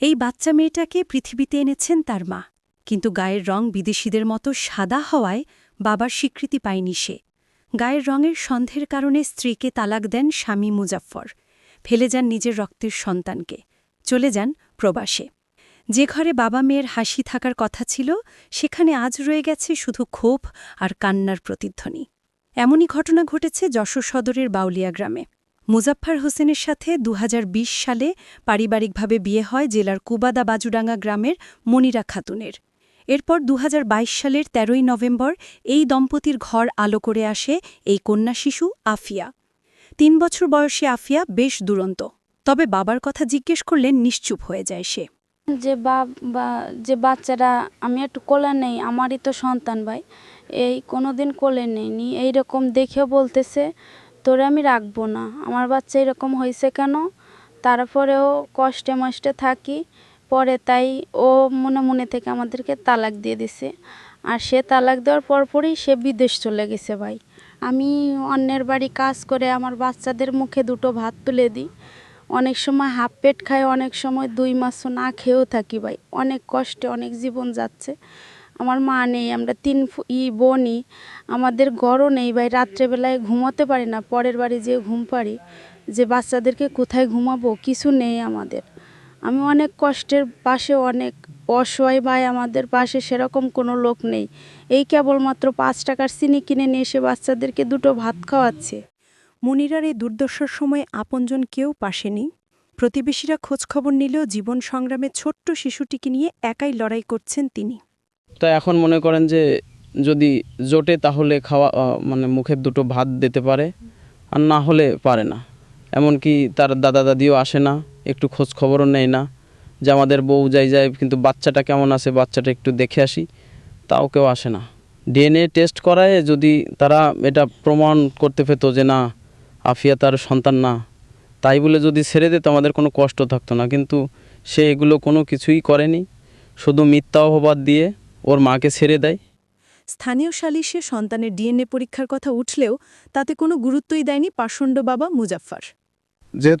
এই বাচ্চা মেয়েটাকে পৃথিবীতে এনেছেন তার মা। কিন্তু গায়ের রং বিদেশিদের মতো সাদা হওয়ায় বাবার স্বীকৃতি পায়নি সে। গায়ের রঙের সন্দেহের কারণে স্ত্রীকে তালাক দেন স্বামী মুজাফফর। ফেলে যান নিজের রক্তের সন্তানকে। চলে যান প্রবাসে। যে ঘরে বাবা মেয়ের হাসি থাকার কথা ছিল, সেখানে আজ রয়ে গেছে শুধু ক্ষোভ আর কান্নার প্রতিধ্বনি। এমনই ঘটনা ঘটেছে যশোর সদরের বাউলিয়া গ্রামে। মুজাফফর হোসেনের সাথে দু হাজার বিশ সালে পারিবারিকভাবে বিয়ে হয় জেলার কুবাদা বাজুডাঙ্গা গ্রামের মনিরা খাতুনের। এরপর দু হাজার বাইশ সালের ১৩ই নভেম্বর এই দম্পতির ঘর আলো করে আসে এই কন্যা শিশু আফিয়া। তিন বছর বয়সী আফিয়া বেশ দুরন্ত, তবে বাবার কথা জিজ্ঞেস করলে নিশ্চুপ হয়ে যায় সে। যে বা, যে বাচ্চারা, আমি একটু কোলে নেই, আমারই তো সন্তান ভাই, এই কোনোদিন কোলে নেইনি, এইরকম দেখেও বলতেছে তোরে আমি রাখব না। আমার বাচ্চা এরকম হয়েছে কেন? তারপরেও কষ্টে মষ্টে থাকি, পরে তাই ও মনে মনে থেকে আমাদেরকে তালাক দিয়ে দিছে। আর সে তালাক দেওয়ার পরপরই সে বিদেশ চলে গেছে ভাই। আমি অন্যের বাড়ি কাজ করে আমার বাচ্চাদের মুখে দুটো ভাত তুলে দিই। অনেক সময় হাফ পেট খাই, অনেক সময় দুই মাসও না খেয়েও থাকি ভাই। অনেক কষ্টে, অনেক জীবন যাচ্ছে। আমার মা নেই, আমরা তিন ই বোনই। আমাদের গড়ও নেই ভাই, রাত্রেবেলায় ঘুমোতে পারি না, পরের বাড়ি যেয়ে ঘুম পারি যে বাচ্চাদেরকে কোথায় ঘুমাবো, কিছু নেই আমাদের। আমি অনেক কষ্টের পাশে অনেক অসহায় ভাই আমাদের পাশে সেরকম কোনো লোক নেই। এই কেবলমাত্র পাঁচ টাকার চিনি কিনে নিয়ে এসে বাচ্চাদেরকে দুটো ভাত খাওয়াচ্ছে। মনিরার এই দুর্দশার সময় আপনজন কেউ পাশে নেই। প্রতিবেশীরা খোঁজখবর নিলেও জীবন সংগ্রামে ছোট্ট শিশুটিকে নিয়ে একাই লড়াই করছেন তিনি। তা এখন মনে করেন যে যদি জোটে তাহলে খাওয়া মানে মুখের দুটো ভাত দিতে পারে, আর না হলে পারে না। এমনকি তার দাদা দাদিও আসে না, একটু খোঁজ খবরও নেয় না, যে আমাদের বউ যাই যায় কিন্তু বাচ্চাটা কেমন আছে বাচ্চাটা একটু দেখে আসি, তাও কেউ আসে না। ডিএনএ টেস্ট করায় যদি তারা এটা প্রমাণ করতে পেতো যে না, আফিয়া তার সন্তান না, তাই বলে যদি ছেড়ে দিত আমাদের কোনো কষ্ট থাকতো না। কিন্তু সে এগুলো কোনো কিছুই করেনি, শুধু মিথ্যা অপবাদ দিয়ে ওর মাকে ছেড়ে দেয়। স্থানীয় সালিশে সন্তানের ডিএনএ পরীক্ষার কথা উঠলেও তাতে কোনো গুরুত্বই দেয়নি পাষণ্ড বাবা মুজাফফর। যেহেতু